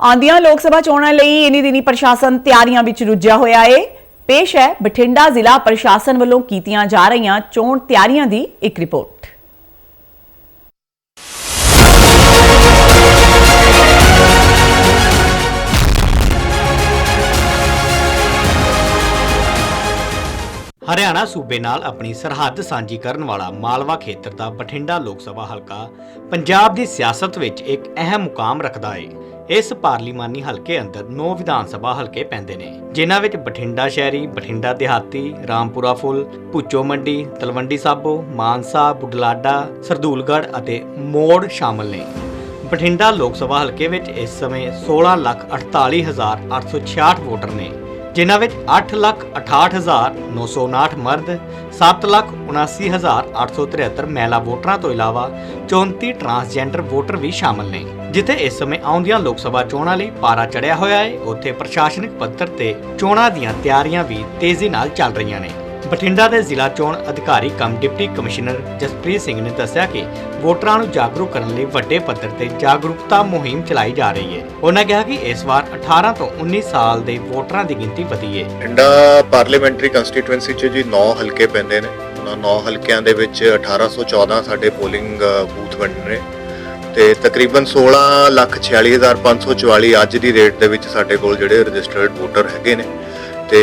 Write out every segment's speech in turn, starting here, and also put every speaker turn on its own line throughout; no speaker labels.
ਆਂਦੀਆਂ ਲੋਕ ਸਭਾ ਚੋਣਾਂ ਲਈ ਇਨੀ ਦਿਨੀ ਪ੍ਰਸ਼ਾਸਨ ਤਿਆਰੀਆਂ ਵਿੱਚ ਰੁੱਝਿਆ ਹੋਇਆ ਏ। ਪੇਸ਼ ਹੈ ਬਠਿੰਡਾ ਜ਼ਿਲ੍ਹਾ ਪ੍ਰਸ਼ਾਸਨ ਵੱਲੋਂ ਕੀਤੀਆਂ ਜਾ ਰਹੀਆਂ ਚੋਣ ਤਿਆਰੀਆਂ ਦੀ ਇੱਕ ਰਿਪੋਰਟ।
ਹਰਿਆਣਾ ਸੂਬੇ ਨਾਲ ਆਪਣੀ ਸਰਹੱਦ ਸਾਂਝੀ ਕਰਨ ਵਾਲਾ ਮਾਲਵਾ ਖੇਤਰ ਦਾ ਬਠਿੰਡਾ ਲੋਕ ਸਭਾ ਹਲਕਾ ਪੰਜਾਬ ਦੀ ਸਿਆਸਤ ਵਿੱਚ ਇੱਕ ਅਹਿਮ ਮੁਕਾਮ ਰੱਖਦਾ ਹੈ ਇਸ ਪਾਰਲੀਮਾਨੀ ਹਲਕੇ ਅੰਦਰ 9 ਵਿਧਾਨ ਸਭਾ ਹਲਕੇ ਪੈਂਦੇ ਨੇ। ਜਿਨ੍ਹਾਂ ਵਿੱਚ ਬਠਿੰਡਾ ਸ਼ਹਿਰੀ ਬਠਿੰਡਾ ਦਿਹਾਤੀ ਰਾਮਪੁਰਾ ਫੁੱਲ ਭੁੱਚੋ ਮੰਡੀ ਤਲਵੰਡੀ ਸਾਬੋ ਮਾਨਸਾ ਬੁਢਲਾਡਾ ਸਰਦੂਲਗੜ੍ਹ ਅਤੇ ਮੋੜ ਸ਼ਾਮਲ ਨੇ। ਬਠਿੰਡਾ ਲੋਕ ਸਭਾ ਹਲਕੇ ਵਿੱਚ ਇਸ ਸਮੇਂ 16,48,866 ਵੋਟਰ ਨੇ। ਜਿਨ੍ਹਾਂ ਵਿੱਚ 8,68,959 ਮਰਦ 7,79,873 ਮਹਿਲਾ ਵੋਟਰਾਂ ਤੋਂ ਇਲਾਵਾ 34 ਟਰਾਂਸਜੈਂਡਰ ਵੋਟਰ ਵੀ ਸ਼ਾਮਲ ਨੇ ਜਿੱਥੇ ਇਸ ਸਮੇਂ ਆਉਂਦੀਆਂ ਲੋਕ ਸਭਾ ਚੋਣਾਂ ਲਈ ਪਾਰਾ ਚੜਿਆ ਹੋਇਆ ਹੈ। ਉੱਥੇ ਪ੍ਰਸ਼ਾਸਨਿਕ ਪੱਧਰ ਤੇ ਚੋਣਾਂ ਦੀਆਂ ਤਿਆਰੀਆਂ ਵੀ ਤੇਜ਼ੀ ਨਾਲ ਚੱਲ ਰਹੀਆਂ ਨੇ। ਬਠਿੰਡਾ ਦੇ ਜ਼ਿਲ੍ਹਾ ਚੋਣ ਅਧਿਕਾਰੀ cum deputy commissioner Jaspreet Singh ਨੇ ਦੱਸਿਆ ਕਿ ਵੋਟਰਾਂ ਨੂੰ ਜਾਗਰੂਕ ਕਰਨ ਲਈ ਵੱਡੇ ਪੱਧਰ ਤੇ ਜਾਗਰੂਕਤਾ ਮੁਹਿੰਮ ਚਲਾਈ ਜਾ ਰਹੀ ਹੈ। ਉਹਨਾਂ ਕਿਹਾ ਕਿ ਇਸ ਵਾਰ 18 ਤੋਂ 19 ਸਾਲ ਦੇ ਵੋਟਰਾਂ ਦੀ ਗਿਣਤੀ ਵਧੀ ਹੈ।
ਬਠਿੰਡਾ ਪਾਰਲੀਮੈਂਟਰੀ ਕੰਸਟੀਟੂਐਂਸੀ 'ਚ ਜੀ 9 ਹਲਕੇ ਪੈਂਦੇ ਨੇ। ਉਹਨਾਂ 9 ਹਲਕਿਆਂ ਦੇ ਵਿੱਚ 1814 ਸਾਡੇ ਪੋਲਿੰਗ ਬੂਥ ਬਣੇ ਨੇ। ਤੇ ਤਕਰੀਬਨ 16,46,544 ਅੱਜ ਦੀ ਰੇਟ ਦੇ ਵਿੱਚ ਸਾਡੇ ਕੋਲ ਜਿਹੜੇ ਰਜਿਸਟਰਡ ਵੋਟਰ ਹੈਗੇ ਨੇ। ਤੇ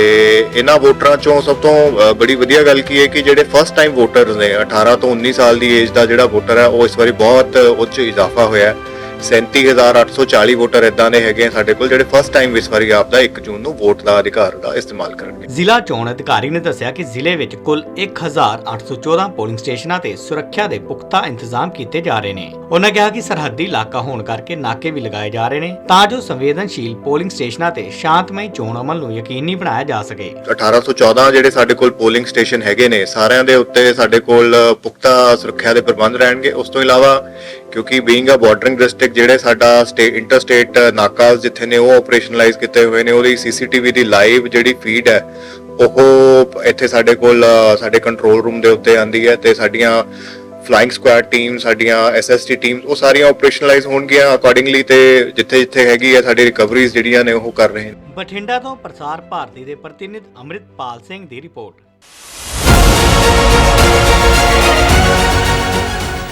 ਇਹਨਾਂ ਵੋਟਰਾਂ ਚੋਂ ਸਭ ਤੋਂ ਬੜੀ ਵਧੀਆ ਗੱਲ ਕੀ ਹੈ ਕਿ ਜਿਹੜੇ ਫਸਟ ਟਾਈਮ ਵੋਟਰਸ ਨੇ 18 ਤੋਂ 19 ਸਾਲ ਦੀ ਏਜ ਦਾ ਜਿਹੜਾ ਵੋਟਰ ਹੈ, ਉਹ ਇਸ ਵਾਰੀ ਬਹੁਤ ਉੱਚ ਇਜ਼ਾਫਾ ਹੋਇਆ ਹੈ। 37840 ਵੋਟਰ ਇਦਾਂ ਦੇ ਹੈਗੇ ਸਾਡੇ ਕੋਲ ਜਿਹੜੇ ਫਸਟ ਟਾਈਮ ਇਸ ਵਾਰੀ ਆਪਦਾ 1 ਜੂਨ ਨੂੰ ਵੋਟ ਦਾ ਅਧਿਕਾਰ ਦਾ ਇਸਤੇਮਾਲ ਕਰਨਗੇ।
ਜ਼ਿਲ੍ਹਾ ਚੋਣ ਅਧਿਕਾਰੀ ਨੇ ਦੱਸਿਆ ਕਿ ਜ਼ਿਲ੍ਹੇ ਵਿੱਚ ਕੁੱਲ 1814 ਪੋਲਿੰਗ ਸਟੇਸ਼ਨਾਂ ਤੇ ਸੁਰੱਖਿਆ ਦੇ ਪੁਖਤਾ ਇੰਤਜ਼ਾਮ ਕੀਤੇ ਜਾ ਰਹੇ ਨੇ। ਉਹਨਾਂ ਕਿਹਾ ਕਿ ਸਰਹੱਦੀ ਇਲਾਕਾ ਹੋਣ ਕਰਕੇ ਨਾਕੇ ਵੀ ਲਗਾਏ ਜਾ ਰਹੇ ਨੇ ਤਾਂ ਜੋ ਸੰਵੇਦਨਸ਼ੀਲ ਪੋਲਿੰਗ ਸਟੇਸ਼ਨਾਂ ਤੇ ਸ਼ਾਂਤਮਈ ਚੋਣ ਅਮਲ ਨੂੰ ਯਕੀਨੀ ਬਣਾਇਆ ਜਾ ਸਕੇ।
1814 ਜਿਹੜੇ ਸਾਡੇ ਕੋਲ ਪੋਲਿੰਗ ਸਟੇਸ਼ਨ ਹੈਗੇ ਨੇ ਸਾਰਿਆਂ ਦੇ ਉੱਤੇ ਸਾਡੇ ਕੋਲ ਪੁਖਤਾ ਸੁਰੱਖਿਆ ਦੇ ਪ੍ਰਬੰਧ ਰਹਿਣਗੇ। ਉਸ ਤੋਂ ਇਲਾਵਾ ਕਿਉਂਕਿ ਬੀਇੰਗ ਅ ਬਾਰਡਰਿੰਗ ਡਿਸਟ੍ਰਿਕਟ ਜਿਹੜੇ ਸਾਡਾ ਸਟੇ ਇੰਟਰਸਟੇਟ ਨਾਕਾਸ ਜਿੱਥੇ ਨੇ ਉਹ ਆਪਰੇਸ਼ਨਲਾਈਜ਼ ਕੀਤੇ ਹੋਏ ਨੇ, ਉਹਦੀ ਸੀਸੀਟੀਵੀ ਦੀ ਲਾਈਵ ਜਿਹੜੀ ਫੀਡ ਹੈ, ਉਹ ਇੱਥੇ ਸਾਡੇ ਕੋਲ ਸਾਡੇ ਕੰਟਰੋਲ ਰੂਮ ਦੇ ਉੱਤੇ ਆਂਦੀ ਹੈ ਤੇ ਸਾਡੀਆਂ ਫਲਾਈਂਗ ਸਕੁਐਡ ਟੀਮ ਸਾਡੀਆਂ ਐਸਐਸਟੀ ਟੀਮ ਉਹ ਸਾਰੀਆਂ ਆਪਰੇਸ਼ਨਲਾਈਜ਼ ਹੋਣਗੀਆਂ ਅਕੋਰਡਿੰਗਲੀ ਤੇ ਜਿੱਥੇ ਜਿੱਥੇ ਹੈਗੀ ਹੈ, ਸਾਡੀ ਰਿਕਵਰੀਜ਼ ਜਿਹੜੀਆਂ ਨੇ ਉਹ ਕਰ ਰਹੇ ਨੇ।
ਬਠਿੰਡਾ ਤੋਂ ਪ੍ਰਸਾਰ ਭਾਰਤੀ ਦੇ ਪ੍ਰਤੀਨਿਧ ਅੰਮ੍ਰਿਤਪਾਲ ਸਿੰਘ ਦੀ ਰਿਪੋਰਟ।